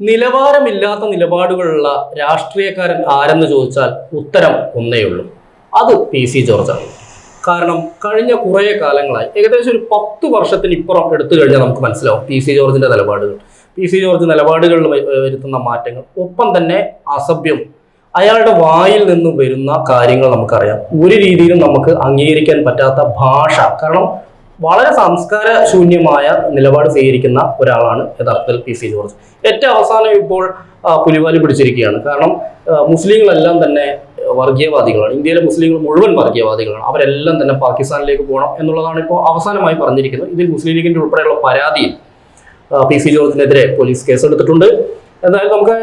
നിലവാരമില്ലാത്ത നിലപാടുകളുള്ള രാഷ്ട്രീയക്കാരൻ ആരെന്ന് ചോദിച്ചാൽ ഉത്തരം ഒന്നേ ഒന്നേയുള്ളൂ. അത് പി സി ജോർജാണ്. കാരണം കഴിഞ്ഞ കുറേ കാലങ്ങളായി ഏകദേശം ഒരു പത്ത് വർഷത്തിന് ഇപ്പുറം എടുത്തു കഴിഞ്ഞാൽ നമുക്ക് മനസ്സിലാവും പി സി ജോർജിന്റെ നിലപാടുകൾ. പി സി ജോർജ് നിലപാടുകളിൽ വരുത്തുന്ന മാറ്റങ്ങൾ ഒപ്പം തന്നെ അസഭ്യം അയാളുടെ വായിൽ നിന്നും വരുന്ന കാര്യങ്ങൾ നമുക്കറിയാം. ഒരു രീതിയിലും നമുക്ക് അംഗീകരിക്കാൻ പറ്റാത്ത ഭാഷ. കാരണം വളരെ സംസ്കാര ശൂന്യമായ നിലപാട് സ്വീകരിക്കുന്ന ഒരാളാണ് യഥാർത്ഥത്തിൽ പി സി ജോർജ്. ഏറ്റവും അവസാനം ഇപ്പോൾ പുലിവാലി പിടിച്ചിരിക്കുകയാണ്. കാരണം മുസ്ലിങ്ങളെല്ലാം തന്നെ വർഗീയവാദികളാണ്. ഇന്ത്യയിലെ മുസ്ലിങ്ങൾ മുഴുവൻ വർഗീയവാദികളാണ്. അവരെല്ലാം തന്നെ പാകിസ്ഥാനിലേക്ക് പോകണം എന്നുള്ളതാണ് ഇപ്പോൾ അവസാനമായി പറഞ്ഞിരിക്കുന്നത്. ഇതിൽ മുസ്ലിം ലീഗിന്റെ ഉൾപ്പെടെയുള്ള പരാതിയിൽ പി സി ജോർജിനെതിരെ പോലീസ് കേസെടുത്തിട്ടുണ്ട്. എന്നാലും നമുക്ക്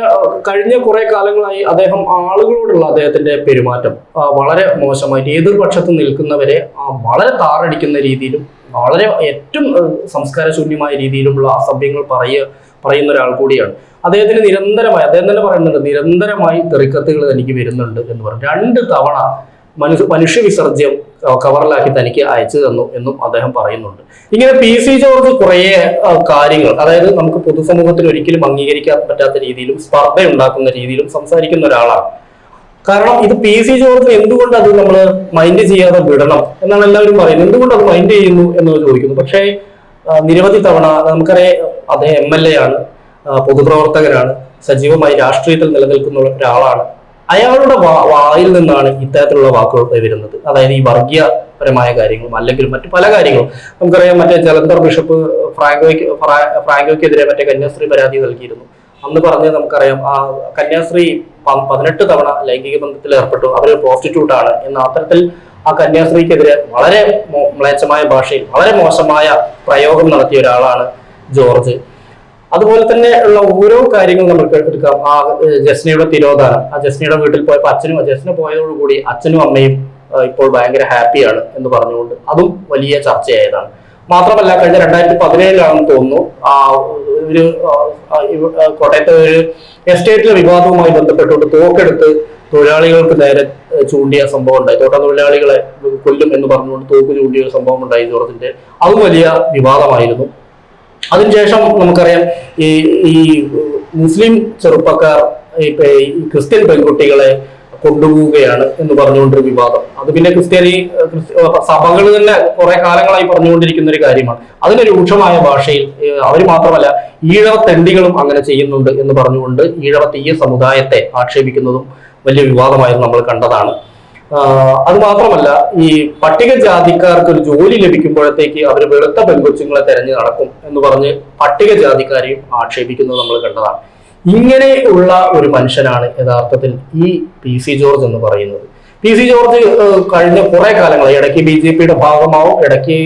കഴിഞ്ഞ കുറെ കാലങ്ങളായി അദ്ദേഹം ആളുകളോടുള്ള അദ്ദേഹത്തിന്റെ പെരുമാറ്റം വളരെ മോശമായിട്ട് എതിർപക്ഷത്ത് നിൽക്കുന്നവരെ വളരെ താറടിക്കുന്ന രീതിയിലും വളരെ ഏറ്റവും സംസ്കാര സംസ്കാരശൂന്യമായ രീതിയിലുള്ള അസഭ്യങ്ങൾ പറയുക പറയുന്ന ഒരാൾ കൂടിയാണ്. അദ്ദേഹത്തിന് നിരന്തരമായി അദ്ദേഹം തന്നെ പറയുന്നുണ്ട് നിരന്തരമായി തെറിക്കത്തുകൾ തനിക്ക് വരുന്നുണ്ട് എന്ന് പറഞ്ഞു. രണ്ട് തവണ മനുഷ്യ മനുഷ്യ വിസർജ്യം കവറിലാക്കി തനിക്ക് അയച്ചു തന്നു എന്നും അദ്ദേഹം പറയുന്നുണ്ട്. ഇങ്ങനെ പി സി ജോർജ് കുറേ കാര്യങ്ങൾ അതായത് നമുക്ക് പൊതുസമൂഹത്തിൽ ഒരിക്കലും അംഗീകരിക്കാൻ പറ്റാത്ത രീതിയിലും സ്പർദ്ധ ഉണ്ടാക്കുന്ന രീതിയിലും സംസാരിക്കുന്ന ഒരാളാണ്. കാരണം ഇത് പി സി ജോർജ് എന്തുകൊണ്ട് അത് നമ്മൾ മൈൻഡ് ചെയ്യാതെ വിടണം എന്നാണ് എല്ലാവരും പറയുന്നത്. എന്തുകൊണ്ട് അത് മൈൻഡ് ചെയ്യുന്നു എന്ന് ചോദിക്കുന്നു. പക്ഷേ നിരവധി തവണ നമുക്കറിയാം അദ്ദേഹം എം എൽ എ ആണ് പൊതുപ്രവർത്തകരാണ് സജീവമായി രാഷ്ട്രീയത്തിൽ നിലനിൽക്കുന്ന ഒരാളാണ്. അയാളുടെ വായിൽ നിന്നാണ് ഇത്തരത്തിലുള്ള വാക്കുകൾ വരുന്നത്. അതായത് ഈ വർഗീയപരമായ കാര്യങ്ങളും അല്ലെങ്കിൽ മറ്റു പല കാര്യങ്ങളും. നമുക്കറിയാം മറ്റേ ജലന്ധർ ബിഷപ്പ് ഫ്രാങ്കോയ്ക്ക് ഫ്രാ- ഫ്രാങ്കോയ്ക്കെതിരെ മറ്റേ കന്യാസ്ത്രീ പരാതി നൽകിയിരുന്നു. അന്ന് പറഞ്ഞ് നമുക്കറിയാം. ആ കന്യാസ്ത്രീ പതിനെട്ട് തവണ ലൈംഗിക ബന്ധത്തിൽ ഏർപ്പെട്ടു. അവർ പ്രോസ്റ്റിറ്റ്യൂട്ട് ആണ്. എന്ന അത്തരത്തിൽ ആ കന്യാസ്ത്രീക്കെതിരെ വളരെ മ്ലേച്ഛമായ ഭാഷയിൽ വളരെ മോശമായ പ്രയോഗം നടത്തിയ ഒരാളാണ് ജോർജ്. അതുപോലെ തന്നെ ഉള്ള ഓരോ കാര്യങ്ങളും നമുക്ക് എടുക്കാം. ആ ജസ്നയുടെ തിരോധാനം. ആ ജസ്നയുടെ വീട്ടിൽ പോയപ്പോൾ അച്ഛനും ജസ്ന പോയതോടുകൂടി അച്ഛനും അമ്മയും ഇപ്പോൾ ഭയങ്കര ഹാപ്പിയാണ് എന്ന് പറഞ്ഞുകൊണ്ട് അതും വലിയ ചർച്ചയായതാണ്. മാത്രമല്ല കഴിഞ്ഞ രണ്ടായിരത്തി പതിനേഴിലാണെന്ന് തോന്നുന്നു ആ ഒരു കോട്ടയത്തെ ഒരു എസ്റ്റേറ്റിലെ വിവാദവുമായി ബന്ധപ്പെട്ടുകൊണ്ട് തോക്കെടുത്ത് തൊഴിലാളികൾക്ക് നേരെ ചൂണ്ടിയ സംഭവം ഉണ്ടായി തോട്ട തൊഴിലാളികളെ കൊല്ലും എന്ന് പറഞ്ഞുകൊണ്ട് തോക്ക് ചൂണ്ടിയ ഒരു സംഭവം ഉണ്ടായി ജോർജിന്റെ അതും വലിയ വിവാദമായിരുന്നു. അതിനുശേഷം നമുക്കറിയാം ഈ ഈ മുസ്ലിം ചെറുപ്പക്കാർ ഈ ക്രിസ്ത്യൻ പെൺകുട്ടികളെ കൊണ്ടുപോവുകയാണ് എന്ന് പറഞ്ഞുകൊണ്ടൊരു വിവാദം. അത് പിന്നെ ക്രിസ്ത്യാനി സഭകൾ തന്നെ കുറെ കാലങ്ങളായി പറഞ്ഞുകൊണ്ടിരിക്കുന്ന ഒരു കാര്യമാണ്. അതിന് രൂക്ഷമായ ഭാഷയിൽ അവർ മാത്രമല്ല ഈഴവ തെണ്ടികളും അങ്ങനെ ചെയ്യുന്നുണ്ട് എന്ന് പറഞ്ഞുകൊണ്ട് ഈഴവ തീയ സമുദായത്തെ ആക്ഷേപിക്കുന്നതും വലിയ വിവാദമായിരുന്നു നമ്മൾ കണ്ടതാണ്. അത് മാത്രമല്ല ഈ പട്ടികജാതിക്കാർക്ക് ഒരു ജോലി ലഭിക്കുമ്പോഴത്തേക്ക് അവർ വെളുത്ത പെൺകൊച്ചുങ്ങളെ തെരഞ്ഞു നടക്കും എന്ന് പറഞ്ഞ് പട്ടികജാതിക്കാരെയും ആക്ഷേപിക്കുന്നത് നമ്മൾ കണ്ടതാണ്. ഇങ്ങനെ ഉള്ള ഒരു മനുഷ്യനാണ് യഥാർത്ഥത്തിൽ ഈ പി സി ജോർജ് എന്ന് പറയുന്നത്. പി സി ജോർജ് കഴിഞ്ഞ കുറെ കാലങ്ങളായി ഇടയ്ക്ക് ബി ജെ പിയുടെ ഭാഗമാവും ഇടയ്ക്ക്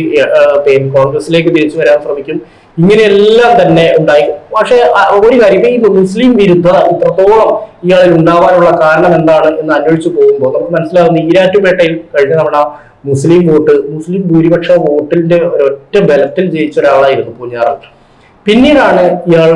കോൺഗ്രസിലേക്ക് തിരിച്ചു വരാൻ ശ്രമിക്കും. ഇങ്ങനെയെല്ലാം തന്നെ ഉണ്ടായി. പക്ഷെ ഒരു കാര്യം ഈ മുസ്ലിം വിരുദ്ധ ഇത്രത്തോളം ഇയാളിൽ ഉണ്ടാവാനുള്ള കാരണം എന്താണ് എന്ന് അന്വേഷിച്ചു പോകുമ്പോൾ നമുക്ക് മനസ്സിലാവുന്ന ഈരാറ്റുപേട്ടയിൽ കഴിഞ്ഞ തവണ മുസ്ലിം വോട്ട് മുസ്ലിം ഭൂരിപക്ഷ വോട്ടിന്റെ ഒരൊറ്റ ബലത്തിൽ ജയിച്ച ഒരാളായിരുന്നു പൂഞ്ഞാറൽ പിന്നീടാണ് ഇയാൾ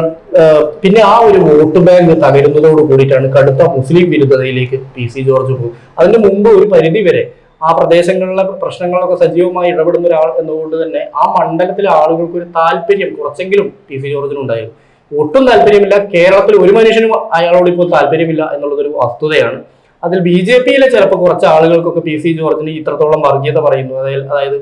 പിന്നെ ആ ഒരു വോട്ട് ബാങ്ക് തകരുന്നതോട് കൂടിയിട്ടാണ് കടുത്ത മുസ്ലിം വിരുദ്ധതയിലേക്ക് പി സി ജോർജ് പോകും അതിന് മുമ്പ് ഒരു പരിധി വരെ ആ പ്രദേശങ്ങളിലെ പ്രശ്നങ്ങളൊക്കെ സജീവമായി ഇടപെടുന്ന ഒരാൾ എന്നതുകൊണ്ട് തന്നെ ആ മണ്ഡലത്തിലെ ആളുകൾക്ക് ഒരു താല്പര്യം കുറച്ചെങ്കിലും പി സി ജോർജിനുണ്ടായിരുന്നു ഒട്ടും താല്പര്യമില്ല. കേരളത്തിൽ ഒരു മനുഷ്യനും അയാളോട് ഇപ്പോൾ താല്പര്യമില്ല എന്നുള്ളതൊരു വസ്തുതയാണ്. അതിൽ ബി ജെ പിയിലെ ചിലപ്പോൾ കുറച്ച് ആളുകൾക്കൊക്കെ പി സി ജോർജിന് ഇത്രത്തോളം വർഗീയത പറയുന്നു. അതായത് അതായത്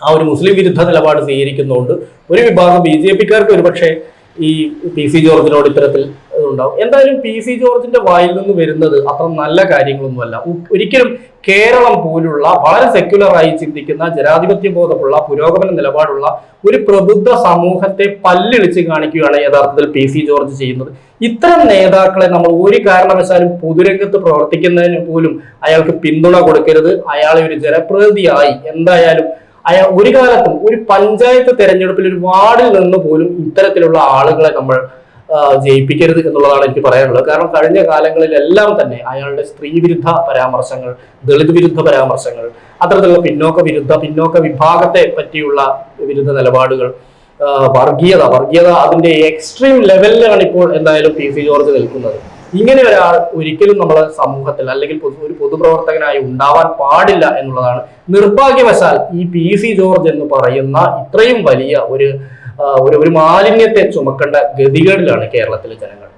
ആ ഒരു മുസ്ലിം വിരുദ്ധ നിലപാട് സ്വീകരിക്കുന്നതുകൊണ്ട് ഒരു വിഭാഗം ബി ജെ പിക്കാർക്ക് ഒരുപക്ഷെ ഈ പി സി ജോർജിനോട് ഇത്തരത്തിൽ ഉണ്ടാവും എന്തായാലും പി സി ജോർജിന്റെ വായിൽ നിന്ന് വരുന്നത് അത്ര നല്ല കാര്യങ്ങളൊന്നുമല്ല. ഒരിക്കലും കേരളം പോലുള്ള വളരെ സെക്യുലറായി ചിന്തിക്കുന്ന ജനാധിപത്യ ബോധമുള്ള പുരോഗമന നിലപാടുള്ള ഒരു പ്രബുദ്ധ സമൂഹത്തെ പല്ലിളിച്ച് കാണിക്കുകയാണ് യഥാർത്ഥത്തിൽ പി സി ജോർജ് ചെയ്യുന്നത്. ഇത്തരം നേതാക്കളെ നമ്മൾ ഒരു കാരണവശാലും പൊതുരംഗത്ത് പ്രവർത്തിക്കുന്നതിന് പോലും അയാൾക്ക് പിന്തുണ കൊടുക്കരുത്. അയാളെ ഒരു ജനപ്രതിനിധിയായി എന്തായാലും അയാൾ ഒരു കാലത്തും ഒരു പഞ്ചായത്ത് തെരഞ്ഞെടുപ്പിൽ ഒരു വാർഡിൽ നിന്ന് പോലും ഇത്തരത്തിലുള്ള ആളുകളെ നമ്മൾ ജയിപ്പിക്കരുത് എന്നുള്ളതാണ് എനിക്ക് പറയാനുള്ളത്. കാരണം കഴിഞ്ഞ കാലങ്ങളിലെല്ലാം തന്നെ അയാളുടെ സ്ത്രീ വിരുദ്ധ പരാമർശങ്ങൾ ദളിത് വിരുദ്ധ പരാമർശങ്ങൾ അത്തരത്തിലുള്ള പിന്നോക്ക വിരുദ്ധ പിന്നോക്ക വിഭാഗത്തെ പറ്റിയുള്ള വിരുദ്ധ നിലപാടുകൾ വർഗീയത വർഗീയത അതിന്റെ എക്സ്ട്രീം ലെവലിലാണ് ഇപ്പോൾ എന്തായാലും പി സി ജോർജ് നിൽക്കുന്നത്. ഇങ്ങനെ ഒരാൾ ഒരിക്കലും നമ്മുടെ സമൂഹത്തിൽ അല്ലെങ്കിൽ ഒരു പൊതുപ്രവർത്തകനായി ഉണ്ടാവാൻ പാടില്ല എന്നുള്ളതാണ്. നിർഭാഗ്യവശാൽ ഈ പി സി ജോർജ് എന്ന് പറയുന്ന ഇത്രയും വലിയ ഒരു ഒരു മാലിന്യത്തെ ചുമക്കേണ്ട ഗതികേടിലാണ് കേരളത്തിലെ ജനങ്ങൾ.